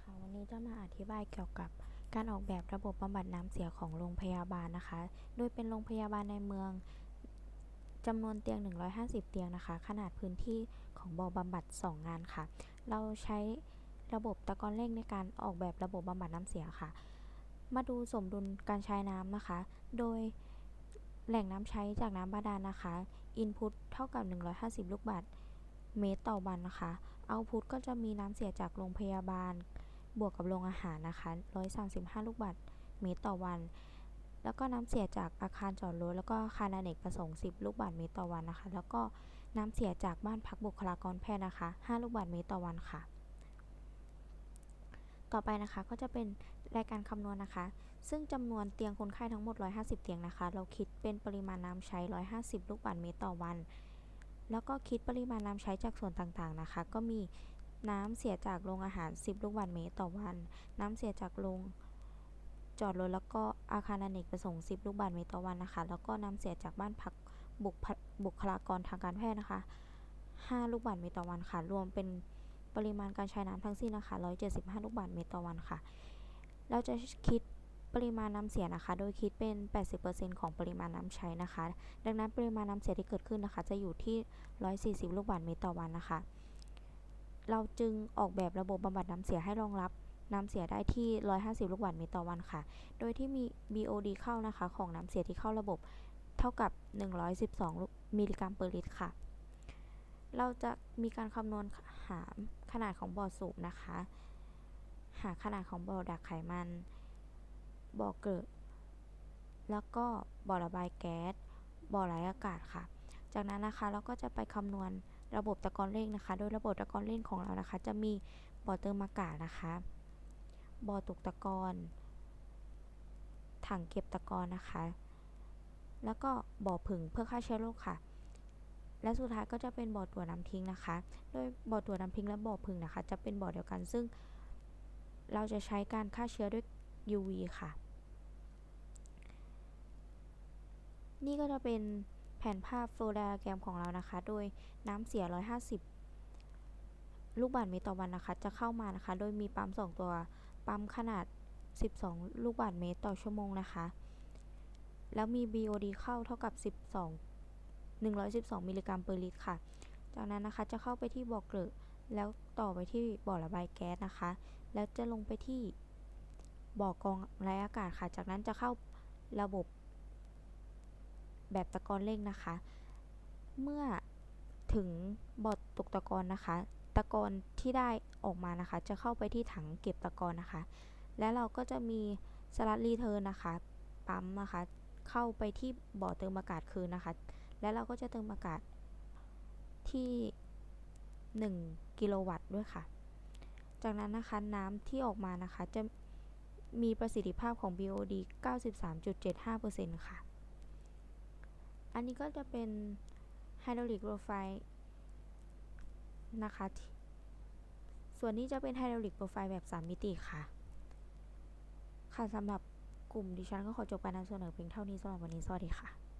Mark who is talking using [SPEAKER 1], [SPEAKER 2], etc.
[SPEAKER 1] ค่ะ วันนี้จะมาอธิบายเกี่ยวกับการออกแบบระบบบำบัดน้ำเสียของโรงพยาบาลนะคะ โดยเป็นโรงพยาบาลในเมืองจำนวนเตียง 150 เตียงนะคะ ขนาดพื้นที่ของบ่อบำบัด 2 งานค่ะ เราใช้ระบบตะกอนเร่งในการออกแบบระบบบำบัดน้ำเสียค่ะ มาดูสมดุลการใช้น้ำนะคะ โดยแหล่งน้ำใช้จากน้ำบาดาลนะคะ Input เท่ากับ 150 ลูกบาศก์เมตรต่อวันนะคะ Output ก็จะมีน้ำเสียจากโรงพยาบาล บวกกับโรงอาหารนะคะ 135 ลูกบาศก์เมตรต่อวัน แล้วก็น้ำเสียจากอาคารจอดรถแล้วก็อาคารอเนกประสงค์ 10 ลูกบาศก์เมตรต่อวันนะคะ แล้วก็น้ำเสียจากบ้านพักบุคลากรแพทย์นะคะ 5 ลูกบาศก์เมตรต่อวันค่ะ ต่อไปนะคะก็จะเป็นรายการคำนวณนะคะ ซึ่งจำนวนเตียงคนไข้ทั้งหมด 150 เตียงนะคะ เราคิดเป็นปริมาณน้ำใช้ 150 ลูกบาศก์เมตรต่อวัน แล้วก็คิดปริมาณน้ำใช้จากส่วนต่างๆนะคะ ก็มี น้ำเสียจากโรงอาหาร 10 ลูกบาศก์เมตรต่อวัน น้ำเสียจากโรงจอดรถแล้วก็อาคารอเนกประสงค์ 10 ลูกบาศก์เมตรต่อวันนะคะ แล้วก็น้ำเสียจากบ้านพักบุคบุคลากรทางการแพทย์นะคะ 5 ลูกบาศก์เมตรต่อวันค่ะ รวมเป็นปริมาณการใช้น้ำทั้งสิ้นนะคะ 175 ลูกบาศก์เมตรต่อวันค่ะ เราจะคิดปริมาณน้ำเสียนะคะ โดยคิดเป็น 80%ของปริมาณน้ำใช้นะคะ ดังนั้นปริมาณน้ำเสียที่เกิดขึ้นนะคะ จะอยู่ที่ 140 ลูกบาศก์เมตรต่อวันนะคะ เราจึงออกแบบระบบบำบัดน้ำเสียให้รองรับน้ำเสียได้ที่ 150 ลูกบาศก์เมตรต่อวันค่ะ โดยที่มี BOD เข้านะคะของน้ำเสียที่เข้าระบบเท่ากับ 112 มิลลิกรัมเปอร์ลิตรค่ะ เราจะมีการคำนวณหาขนาดของบ่อสูบนะคะ หาขนาดของบ่อดักไขมัน บ่อเกิด แล้วก็บ่อระบายแก๊ส บ่อไหลอากาศค่ะ จากนั้นนะคะเราก็จะไปคำนวณ ระบบตะกอนเร่งนะคะ โดยระบบตะกอนเร่งของเรานะคะ จะมีบ่อเติมอากาศนะคะ บ่อตกตะกอนถังเก็บตะกอนนะคะ แล้วก็บ่อผึ่งเพื่อฆ่าเชื้อโรคค่ะ และสุดท้ายก็จะเป็นบ่อตรวจน้ำทิ้งนะคะ โดยบ่อตรวจน้ำทิ้งและบ่อผึ่งนะคะ จะเป็นบ่อเดียวกัน ซึ่งเราจะใช้การฆ่าเชื้อด้วย UV ค่ะ นี่ก็จะเป็น แผนภาพโฟลว์ไดอะแกรมของเรานะคะ โดยน้ำเสีย 150 ลูกบาศก์เมตรต่อวันนะคะ จะเข้ามานะคะ โดยมีปั๊ม 2 ตัว ปั๊มขนาด 12 ลูกบาศก์เมตรต่อชั่วโมงนะคะ แล้วมี BOD เข้าเท่ากับ 12 112 มิลลิกรัมเปอร์ลิตรค่ะ จากนั้นนะคะจะเข้าไปที่บ่อเกลือแล้วต่อไปที่บ่อระบายแก๊สนะคะ แล้วจะลงไปที่บ่อกองไร้อากาศค่ะ จากนั้นจะเข้าระบบ แบบตะกอนเร่งนะคะ เมื่อถึงบ่อตกตะกอนนะคะ ตะกอนที่ได้ออกมานะคะ จะเข้าไปที่ถังเก็บตะกอนนะคะ และเราก็จะมีสลัดรีเทิร์นนะคะปั๊มนะคะ เข้าไปที่บ่อเติมอากาศคืนนะคะ และเราก็จะเติมอากาศที่ 1 กิโลวัตต์ด้วยค่ะ จากนั้นนะคะน้ำที่ออกมานะคะจะมีประสิทธิภาพของ BOD 93.75%ค่ะ อันนี้ก็จะเป็นไฮดรอลิกโปรไฟล์นะคะ ส่วนนี้จะเป็นไฮดรอลิกโปรไฟล์แบบ 3 มิติค่ะ ค่ะสำหรับกลุ่มดิฉันก็ขอจบการนำเสนอเพียงเท่านี้สำหรับวันนี้ สวัสดีค่ะ